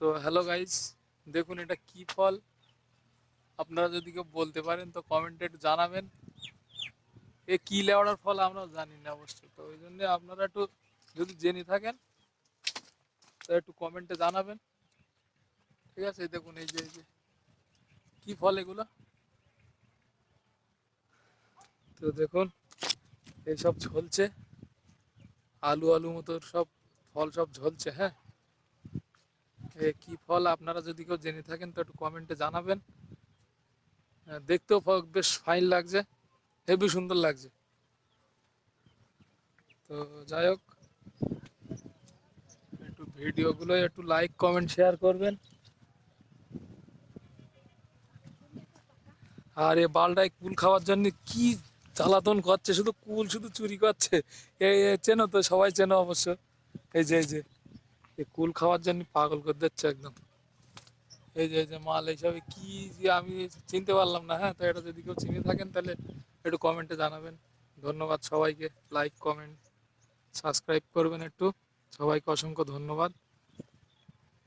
তো hello guys দেখুন এটা কি ফল? আপনারা যদি কেউ বলতে পারেন তো কমেন্টে একটু জানাবেন। এ কি লেওয়ার ফল আমরা জানি না অবশ্য, তো ওই জন্য আপনারা একটু যদি জেনে থাকেন, তো একটু কমেন্টে জানাবেন। ঠিক আছে, দেখুন এই যে এই যে, কি ফল এগুলো? তো দেখুন এইসব ঝলছে। আলু আলু মতো সব, ফল সব ঝলছে হ্যাঁ? কি ফল আপনারা যদি কেউ জেনে থাকেন তো একটু কমেন্টে জানাবেন। হ্যাঁ, দেখতেও বেশ ফাইন লাগছে হেবি সুন্দর লাগছে। তো যাই হোক একটু ভিডিওগুলো একটু লাইক কমেন্ট শেয়ার করবেন। আর এ বালটায় কুল খাওয়ার জন্য কি জ্বালাতন করছে শুধু কুল শুধু চুরি করছে? এই চেনো তো সবাই চেনো অবশ্য। এই যে এই যে। কুল খাওয়ার জন্য পাগল করে দিচ্ছে একদম। এই যে যে মাল, এইসবে কি যে আমি চিনতে পারলাম না হ্যাঁ? তো এটা যদি কেউ চিনে থাকেন তাহলে একটু কমেন্টে জানাবেন। ধন্যবাদ সবাইকে লাইক কমেন্ট সাবস্ক্রাইব করবেন একটু। সবাইকে অসংখ্য ধন্যবাদ।